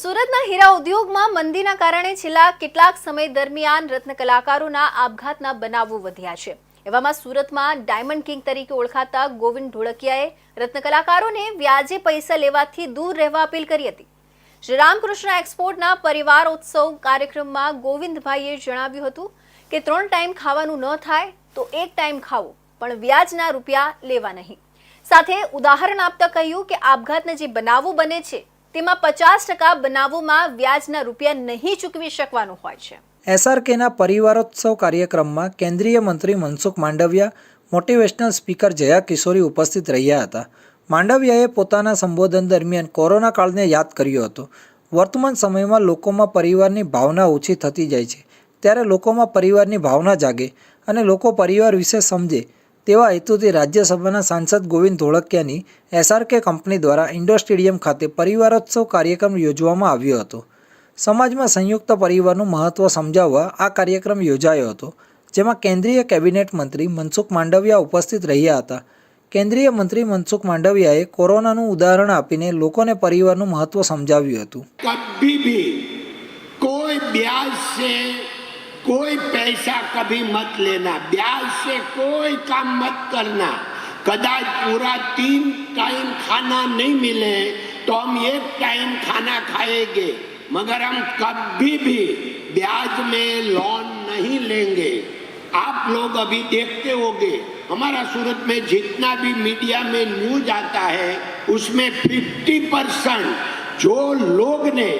સુરતના હીરા ઉદ્યોગમાં મંદીના કારણે છેલ્લા કેટલાક સમય દરમિયાન રત્ન કલાકારોના આપઘાતના બનાવો વધ્યા છે. એવામાં સુરતમાં ડાયમંડ કિંગ તરીકે ઓળખાતા ગોવિંદ ઢોળકિયાએ રત્ન કલાકારોને વ્યાજે પૈસા લેવાથી દૂર રહેવા અપીલ કરી હતી. શ્રી રામકૃષ્ણ એક્સપોર્ટના પરિવારોત્સવ કાર્યક્રમમાં ગોવિંદભાઈએ જણાવ્યું હતું કે, ત્રણ ટાઈમ ખાવાનું ન થાય તો એક ટાઈમ ખાવો, પણ વ્યાજના રૂપિયા લેવા નહીં. સાથે ઉદાહરણ આપતા કહ્યું કે, આપઘાતના જે બનાવો બને છે તેમાં પચાસ ટકા બનાવોમાં વ્યાજના રૂપિયા નહીં ચૂકવી શકવાનું હોય છે. એસઆરકેના પરિવારોત્સવ કાર્યક્રમમાં કેન્દ્રીય મંત્રી મનસુખ માંડવિયા, મોટિવેશનલ સ્પીકર જયા કિશોરી ઉપસ્થિત રહ્યા હતા. માંડવિયાએ પોતાના સંબોધન દરમિયાન કોરોના કાળને યાદ કર્યો હતો. વર્તમાન સમયમાં લોકોમાં પરિવારની ભાવના ઓછી થતી જાય છે. ત્યારે લોકોમાં પરિવારની ભાવના જાગે અને લોકો પરિવાર વિશે સમજે. તેવા હેતુથી રાજ્યસભાના સાંસદ ગોવિંદ ધોળકિયાની એસઆરકે કંપની દ્વારા ઇન્ડોર સ્ટેડિયમ ખાતે પરિવારોત્સવ કાર્યક્રમ યોજવામાં આવ્યો હતો. સમાજમાં સંયુક્ત પરિવારનું મહત્ત્વ સમજાવવા આ કાર્યક્રમ યોજાયો હતો, જેમાં કેન્દ્રીય કેબિનેટ મંત્રી મનસુખ માંડવિયા ઉપસ્થિત રહ્યા હતા. કેન્દ્રીય મંત્રી મનસુખ માંડવિયાએ કોરોનાનું ઉદાહરણ આપીને લોકોને પરિવારનું મહત્ત્વ સમજાવ્યું હતું. કોઈ कोई पैसा कभी मत लेना, ब्याज से कोई काम मत करना। कदाच पूरा तीन टाइम खाना नहीं मिले तो हम एक टाइम खाना खाएँगे, मगर हम कभी भी ब्याज में लोन नहीं लेंगे। आप लोग अभी देखते होंगे, हमारा सूरत में जितना भी मीडिया में न्यूज़ आता है, उसमें 50 परसेंट जो लोग ने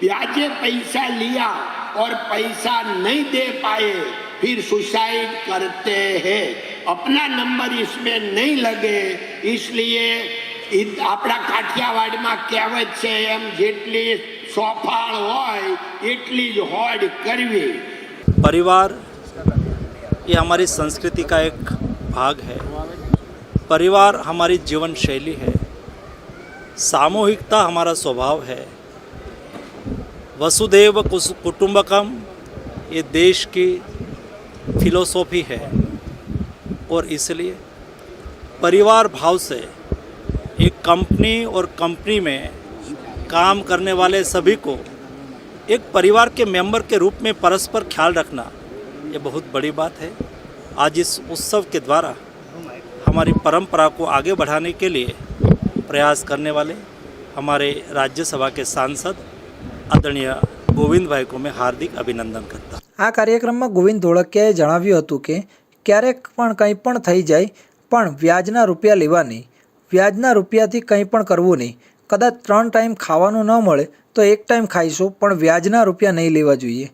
ब्याजे पैसा लिया और पैसा नहीं दे पाए फिर सुसाइड करते हैं अपना नंबर इसमें नहीं लगे इसलिए ઈ- આપણા કાઠિયાવાડમાં કહેવત છે એમ જેટલી સોફાળ હોય એટલી જ હોડ કરવી परिवार ये हमारी संस्कृति का एक भाग है परिवार हमारी जीवन शैली है सामूहिकता हमारा स्वभाव है वसुदेव कुटुंबकम, ये देश की फिलोसॉफी है। और इसलिए परिवार भाव से एक कंपनी और कंपनी में काम करने वाले सभी को एक परिवार के मेंबर के रूप में परस्पर ख्याल रखना, ये बहुत बड़ी बात है। आज इस उत्सव के द्वारा हमारी परंपरा को आगे बढ़ाने के लिए प्रयास करने वाले हमारे राज्यसभा के सांसद આદરણીય ગોવિંદભાઈ કો હાર્દિક અભિનંદન કરતા. આ કાર્યક્રમમાં ગોવિંદ ધોળકિયાએ જણાવ્યું હતું કે, ક્યારેક પણ કંઈ પણ થઈ જાય, પણ વ્યાજના રૂપિયા લેવા નહીં વ્યાજના રૂપિયાથી કંઈ પણ કરવું નહીં. કદાચ ત્રણ ટાઈમ ખાવાનું ન મળે, તો એક ટાઈમ ખાઈશું, પણ વ્યાજના રૂપિયા નહીં લેવા જોઈએ.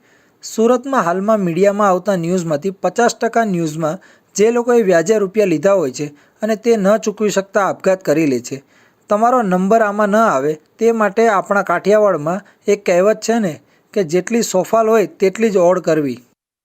સુરતમાં હાલમાં મીડિયામાં આવતા ન્યૂઝમાંથી પચાસ ટકા ન્યૂઝમાં જે લોકોએ વ્યાજે રૂપિયા લીધા હોય છે અને તે ન ચૂકવી શકતા આપઘાત કરી લે છે. તમારો નંબર આમાં ન આવે, તે માટે આપણા કાઠિયાવાડમાં એક કહેવત છે ને, કે જેટલી સોફાલ હોય તેટલી જ ઓડ કરવી.